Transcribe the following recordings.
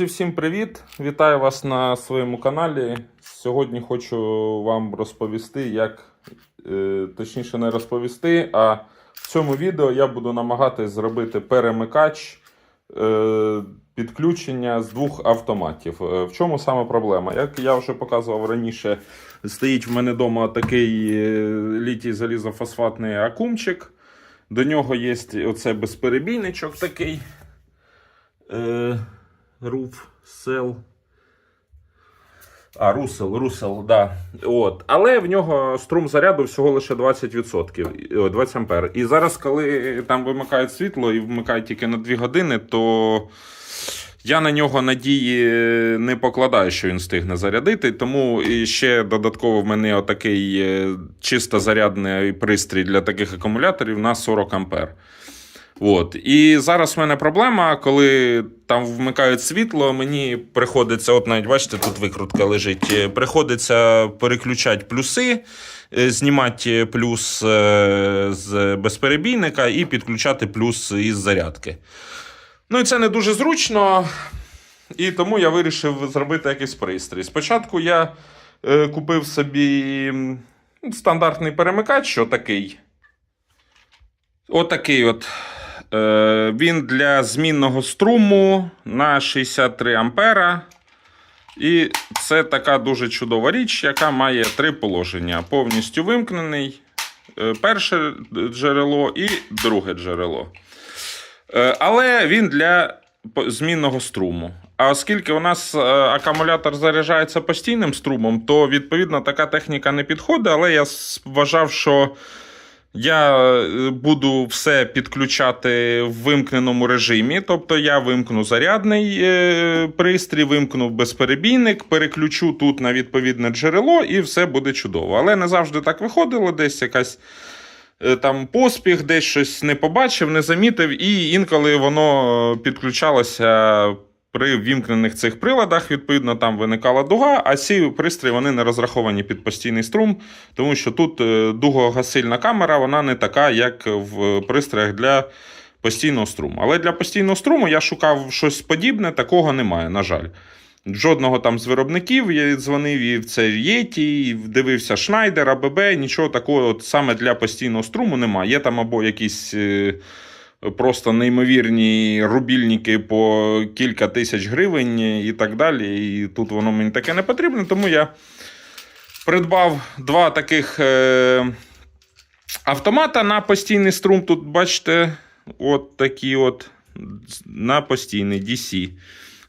Друзі, всім привіт! Вітаю вас на своєму каналі. Сьогодні хочу вам розповісти, як е, точніше не розповісти, а в цьому відео я буду намагатись зробити перемикач е, підключення з двох автоматів. Е, В чому саме проблема? Як я вже показував раніше, стоїть в мене вдома такий літій залізофосфатний акумчик. До нього є оце безперебійничок такий. Руф, сел. А, русел, русел, да. От. Але в нього струм заряду всього лише 20%, 20 ампер. І зараз, коли там вимикають світло і вмикають тільки на 2 години, то я на нього надії не покладаю, що він встигне зарядити. Тому і ще додатково в мене отакий е, чисто зарядний пристрій для таких акумуляторів на 40 ампер. От. І зараз в мене проблема, коли там вмикають світло, мені приходиться, от навіть бачите, тут викрутка лежить. е, Приходиться переключати плюси, е, знімати плюс е, з безперебійника і підключати плюс із зарядки. Ну і це не дуже зручно. І тому я вирішив зробити якийсь пристрій. Спочатку я купив собі стандартний перемикач, отакий. Отакий от. Е, він для змінного струму на 63 ампера. І це така дуже чудова річ, яка має три положення: повністю вимкнений, е, перше джерело і друге джерело. Е, але він для змінного струму. А оскільки у нас акумулятор заряджається постійним струмом, то відповідно така техніка не підходить. Але я вважав, що я е, буду все підключати в вимкненому режимі. Тобто я вимкну зарядний е, пристрій, вимкну безперебійник, переключу тут на відповідне джерело, і все буде чудово. Але не завжди так виходило, десь якась. е, Там поспіх, десь щось не побачив, не замітив, і інколи воно підключалося при вімкнених цих приладах. Відповідно, там виникала дуга, а ці пристрої вони не розраховані під постійний струм, тому що тут е, дугогасильна камера, вона не така, як в пристроях для постійного струму. Але для постійного струму я шукав щось подібне, такого немає, на жаль. Жодного там з виробників я дзвонив і в це Єті, і дивився Шнайдер, АББ, нічого такого от саме для постійного струму немає. Є там або якісь е, просто неймовірні рубільники по кілька тисяч гривень і так далі. І тут воно мені таке не потрібно, тому я придбав два таких е, автомата на постійний струм. Тут, бачите, от такі от на постійний DC.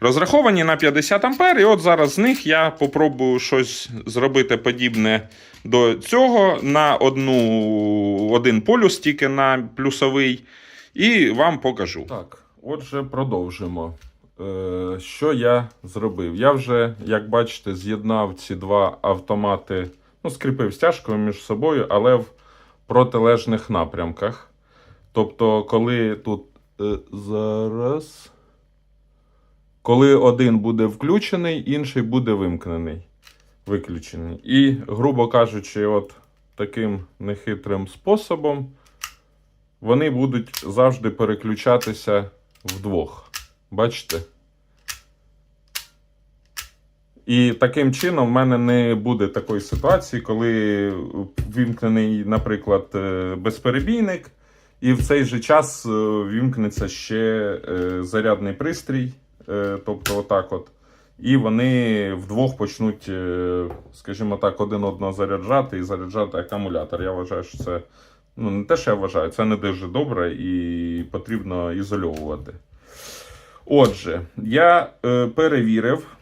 Розраховані на 50 ампер, і от зараз з них я попробую щось зробити подібне до цього на одну, один полюс, тільки на плюсовий, і вам покажу. Так, отже, продовжимо. Е, що я зробив? Я вже, як бачите, з'єднав ці два автомати, ну, скріпив стяжкою між собою, але в протилежних напрямках. Тобто, коли тут е, зараз. Коли один буде включений, інший буде вимкнений. Виключений. І, грубо кажучи, от таким нехитрим способом вони будуть завжди переключатися вдвох. Бачите? І таким чином в мене не буде такої ситуації, коли вімкнений, наприклад, е, безперебійник, і в цей же час е, вімкнеться ще е, зарядний пристрій. Тобто, отак от. І вони вдвох почнуть, скажімо так, один одного заряджати і заряджати акумулятор. Я вважаю, що це ну, не те, що я вважаю, це не дуже добре і потрібно ізольовувати. Отже, я е, перевірив,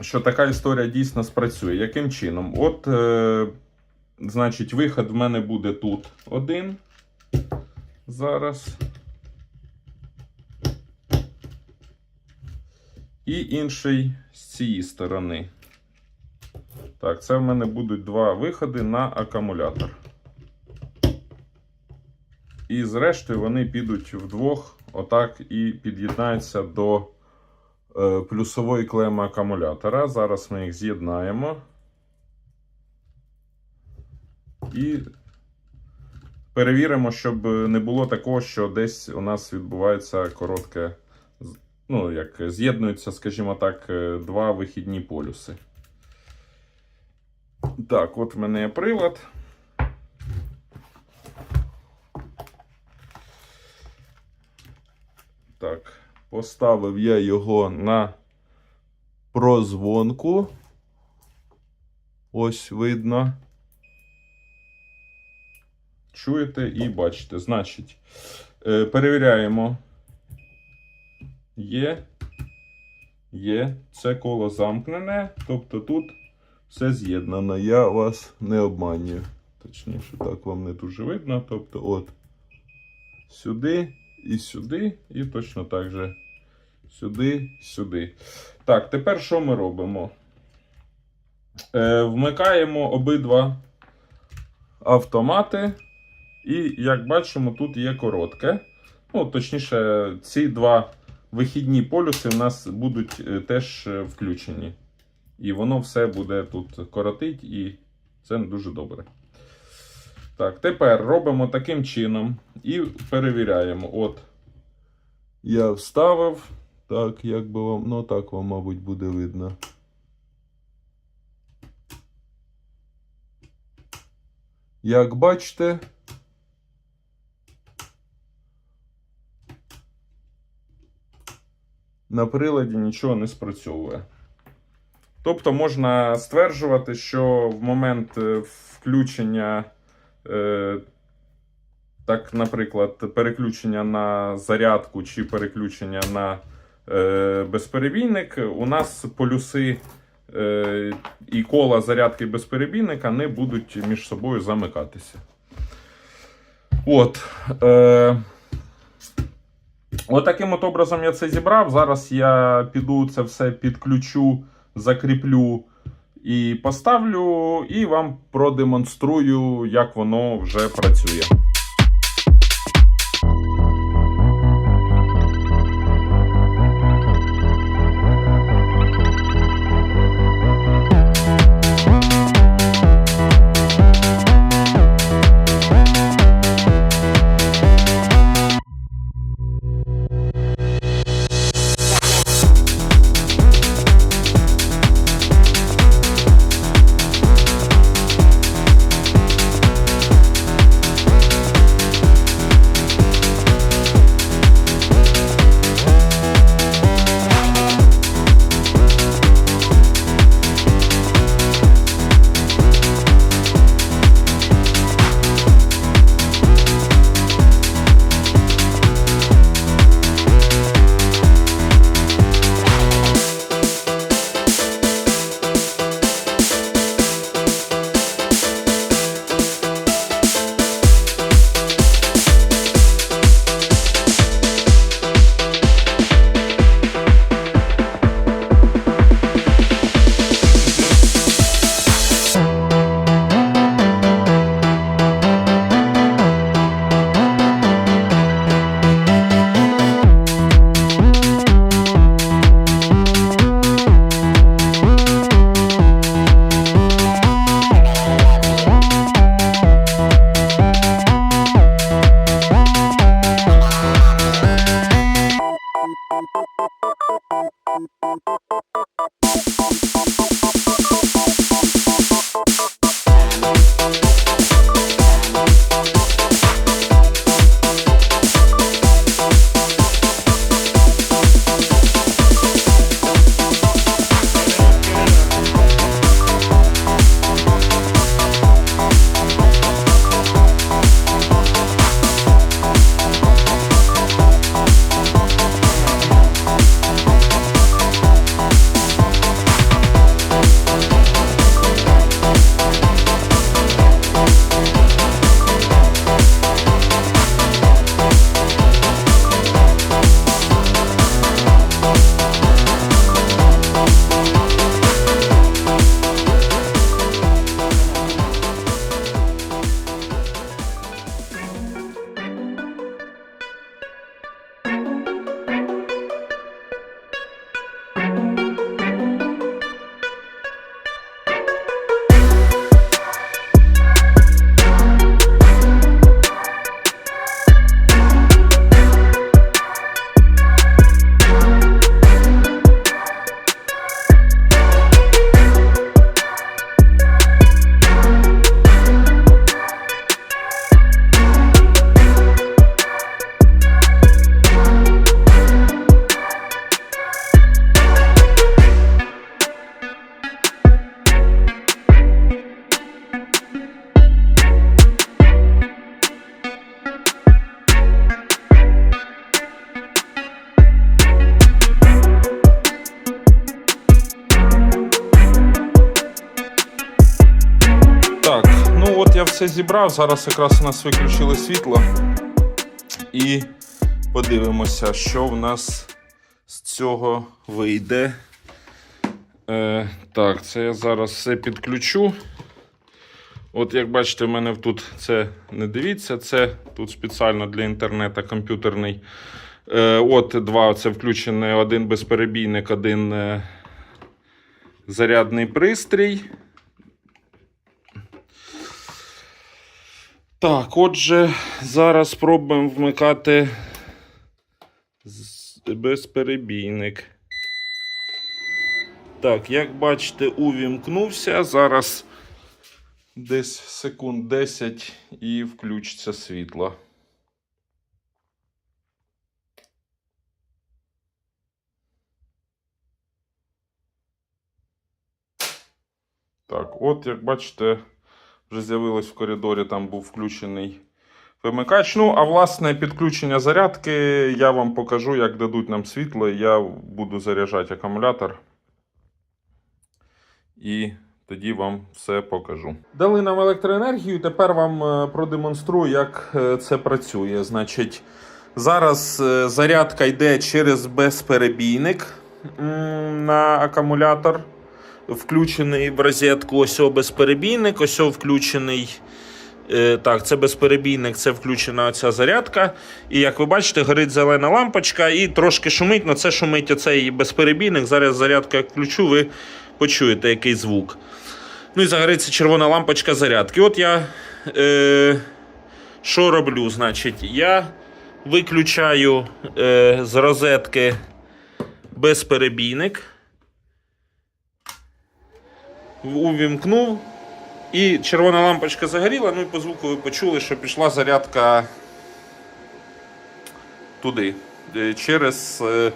що така історія дійсно спрацює. Яким чином? От, е, значить, виход в мене буде тут один. Зараз. І інший з цієї сторони. Так, це в мене будуть два виходи на акумулятор. І зрештою вони підуть вдвох, отак, і під'єднаються до е, плюсової клеми акумулятора. Зараз ми їх з'єднаємо. І перевіримо, щоб не було такого, що десь у нас відбувається коротке ну, як з'єднуються, скажімо так, е, два вихідні полюси. Так, от в мене є прилад. Так, поставив я його на прозвонку. Ось видно. Чуєте і бачите. Значить, е, перевіряємо. Є. Є. Це коло замкнене. Тобто тут все з'єднано. Я вас не обманюю. Точніше, так вам не дуже видно. Тобто, от. Сюди і сюди, і точно так же сюди, сюди. Так, тепер що ми робимо? Е, вмикаємо обидва автомати. І, як бачимо, тут є коротке. Ну, точніше, ці два вихідні полюси в нас будуть е, теж е, включені. І воно все буде тут коротить, і це дуже добре. Так, тепер робимо таким чином і перевіряємо. От. Я вставив. Так, як би вам, ну так вам, мабуть, буде видно. Як бачите, на приладі нічого не спрацьовує. Тобто можна стверджувати, що в момент е, включення, е, так, наприклад, переключення на зарядку чи переключення на безперебійник, у нас полюси е, і кола зарядки безперебійника не будуть між собою замикатися. От. Е, От от образом я це зібрав. Зараз я піду це все підключу, закріплю і поставлю, і вам продемонструю, як воно вже працює. Все зібрав. Зараз якраз у нас виключили світло. І подивимося, що в нас з цього вийде. Е, так, це я зараз все підключу. От як бачите, в мене тут це не дивіться, це тут спеціально для інтернету комп'ютерний. Е, от два це включений, один безперебійник, один е, зарядний пристрій. Так, отже, зараз спробуємо вмикати безперебійник. Так, як бачите, увімкнувся. Зараз десь секунд 10 і включиться світло. Так, от як бачите, вже з'явилось в коридорі, там був включений вимикач. Ну, а власне, підключення зарядки я вам покажу, як дадуть нам світло. Я буду заряджати акумулятор. І тоді вам все покажу. Дали нам електроенергію, тепер вам е, продемонструю, як е, це працює. Значить, зараз е, зарядка йде через безперебійник на акумулятор. Включений в розетку ось безперебійник, ось включений. Е, так, це безперебійник, це включена оця зарядка. І як ви бачите, горить зелена лампочка і трошки шумить, але це шумить оцей безперебійник. Зараз зарядку як включу, ви почуєте який звук. Ну і загориться червона лампочка зарядки. От я е, що роблю? Значить, я виключаю е, з розетки безперебійник. Увімкнув. І червона лампочка загоріла, ну і по звуку ви почули, що пішла зарядка туди. Е, Через, е,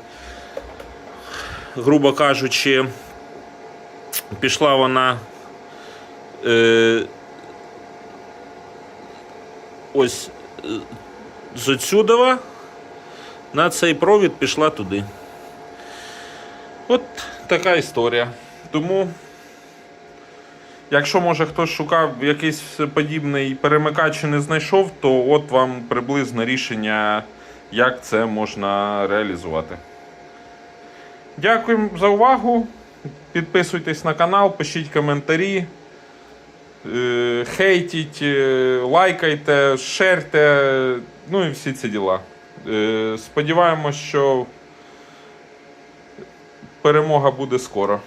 грубо кажучи, пішла вона е, ось з отсюдова на цей провід пішла туди. От така історія. Тому. Якщо може хтось шукав якийсь подібний перемикач і не знайшов, то от вам приблизне рішення, як це можна реалізувати. Дякую за увагу. Підписуйтесь на канал, пишіть коментарі, е, хейтіть, е, лайкайте, шерте, ну і всі ці діла. Е, Сподіваємось, що перемога буде скоро.